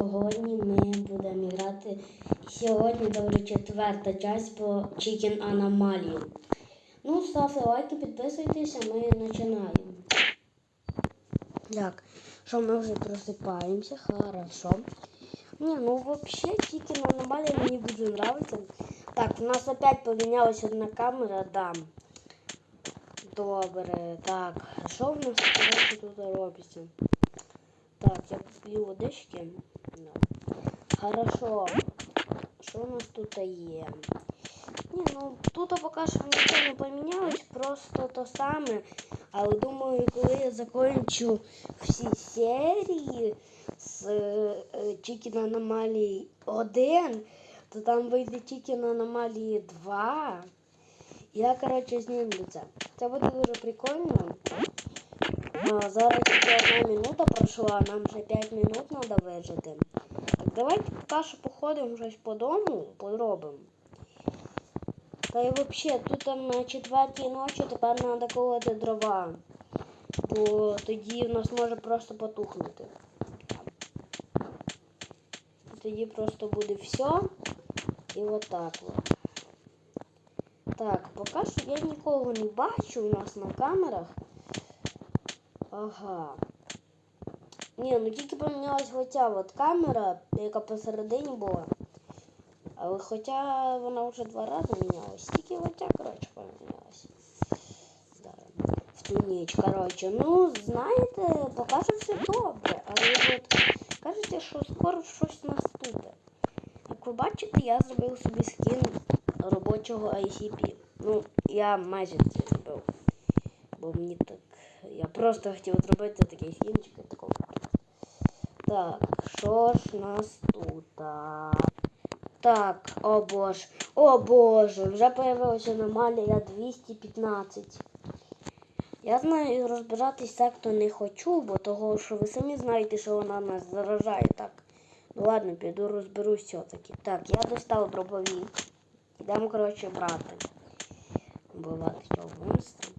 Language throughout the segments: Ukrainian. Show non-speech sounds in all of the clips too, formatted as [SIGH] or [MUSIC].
сьогодні ми будемо грати. Сьогодні вже четверта часть по Chicken Anomaly. Ну, ставте лайки, підписуйтесь, ми починаємо. Так, що ми вже просипаємося, хорошо. Не, ну вообще Chicken Anomaly мені дуже нравится. Так, у нас опять помінялась одна камера, да. Добре, так. Що в нас тут робиться? Так, я поп'ю водички. Да. Хорошо. Що у нас тут є? Ні, ну тут поки що нічого не помінялось, просто то саме. Але думаю, коли я закінчу всі серії з е, Chicken Anomaly 1, то там вийде Chicken Anomaly 2. Я, коротше, знімлю це. Це буде дуже прикольно. А, зараз тільки одна минута пройшла, нам вже 5 минут треба вижити. Так, давайте поки що походимо щось по дому, поробимо. Та й взагалі, тут там на четвертій ночі тепер треба колоти дрова. Бо тоді в нас може просто потухнути. Тоді просто буде все. І отак от. Так, поки що я нікого не бачу у нас на камерах. Ага. Ні, ну тільки помінялась оця от камера, яка посередині була. Але хоча вона вже два рази мінялась. Тільки оця, коротше, помінялась. Да. В ту ніч, коротше. Ну, знаєте, поки все добре. Але от кажете, що скоро щось наступить. Як ви бачите, я зробив собі скін робочого ICP. Ну, я майже це зробив. Бо мені так. Я просто хотів зробити такий скінчик і такого. Так, що ж нас тут? Так, о боже. О боже, вже появилася аномалія 215. Я знаю розбиратись так, то не хочу, бо того, що ви самі знаєте, що вона нас заражає так. Ну ладно, піду розберусь все-таки. Так, я достав дробовик. Ідемо, коротше, брати. Бувати цього монстра.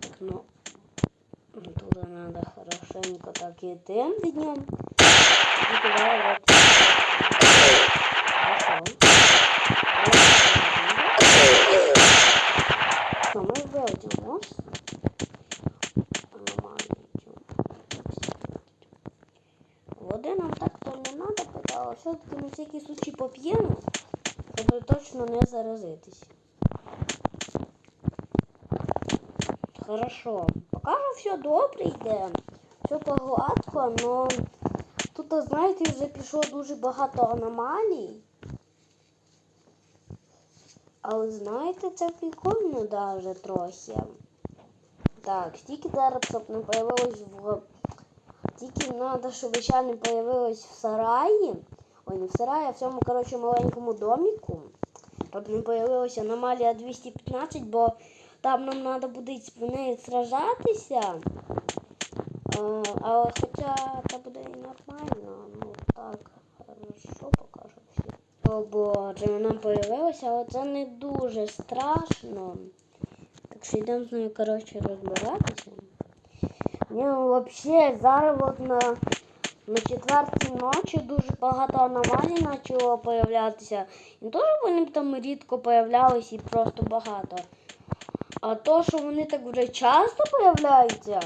Так, ну. Туда надо хорошенько так идти днем. И туда вот. Хорошо. Что, мы вводим монстр. Води нам так-то не надо але все-таки на всякий случай поп'ємо, щоб точно не заразитись. Хорошо. Поки що все добре йде, все погладко, но тут, знаєте, вже пішло дуже багато аномалій. Але знаєте, це прикольно даже трохи. Так, стільки зараз, щоб не появилось в... Тільки треба, щоб ще не появилось в сараї. Ой, не в сараї, а в цьому, коротше, маленькому доміку. Щоб не появилася аномалія 215, бо там нам треба буде з нею сражатися. А, хоча це буде і нормально, ну так, хорошо покажу всі. О боже, вона появилася, але це не дуже страшно. Так що йдемо з нею, коротше, розбиратися. Ну, взагалі, зараз от на, на четвертій ночі дуже багато аномалій почало появлятися. Не то, що вони там рідко появлялися і просто багато. А то, що вони так вже часто появляються.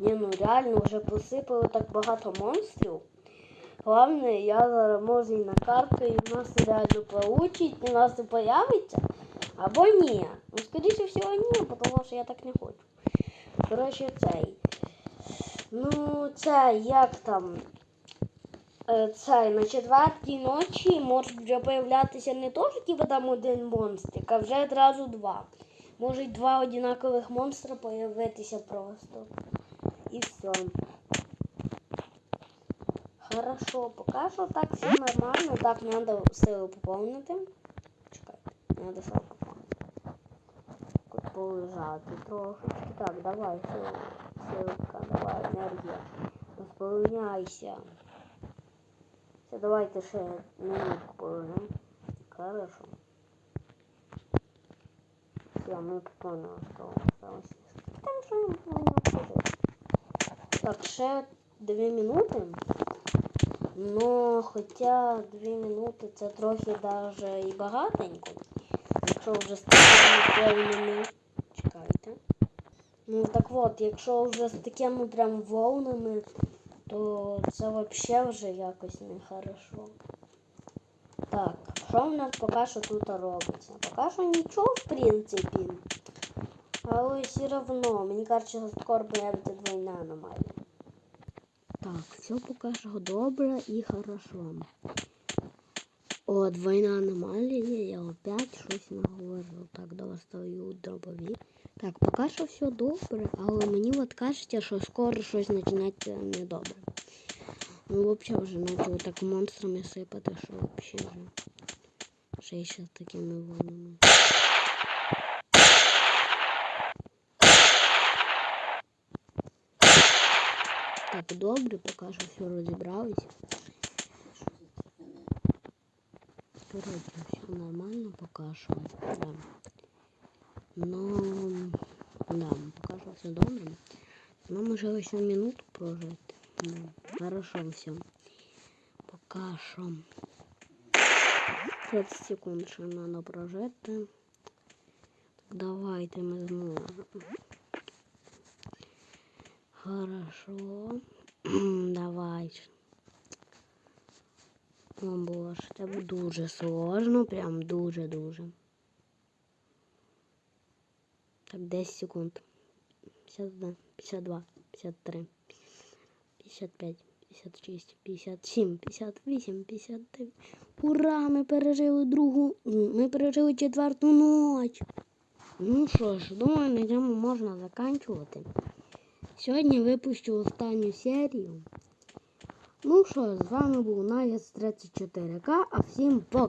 Ні, ну реально вже посипали так багато монстрів. Головне, я зараз можу і накаркаю, і в нас реально получить, в нас і появиться. Або ні. Ну, скоріше всього, ні, тому що я так не хочу. Коротше, цей. Ну, це як там. Е, Цей на четвертій ночі можуть вже появлятися не то, що типу там один монстрик, а вже одразу два. Можуть два одинакових монстра появитися просто. І все. Хорошо, поки що так все нормально. Так, треба силу поповнити. Чекайте, треба силу поповнити. Тут полежати трошечки. Так, давай, сил, силка, давай, енергія. Восполняйся. Все, давайте ще минутку повернемо. Хорошо. Все, ми спокійно осталось. Там що ми не обсудили. Так, ще дві минути. Ну, хоча дві минути це трохи даже і багатенько. Якщо вже з такими повними. Чекайте. Ну так от, якщо вже з такими прям волнами, то це взагалі вже якось нехорошо. Так, що в нас поки що тут робиться? Поки що нічого, в принципі. Але все одно, мені кажеться, скоро появиться двойна аномалія. Так, все поки що добре і хорошо. О, двойна аномалія, я опять щось наговорив. Так, достаю дробові. Так, поки що все добре, але мені от кажеться, що скоро щось починається недобре. Ну, взагалі вже почало так монстрами сипати, що взагалі вже. Ще й ще такими волнами. Так, добре, поки що все розібрались. Короче, все нормально пока что. Да. Но, да, пока что все добре. Но може ще минуту прожити. Ну, хорошо все. Пока що. 30 секунд ще треба прожити. Давайте ми зможемо. Хорошо. [CLEARS THROAT] Давай. О боже, це дуже сложно, прям дуже-дуже. Так, 10 секунд. 51, 52, 53, 55, 56, 57, 58, 59. Ура! Ми пережили другу. Ми пережили четверту ніч. Ну що ж, думаю, на цьому можна заканчувати. Сьогодні випущу останню серію. Ну що, з вами був Найс 34К, а всім пока!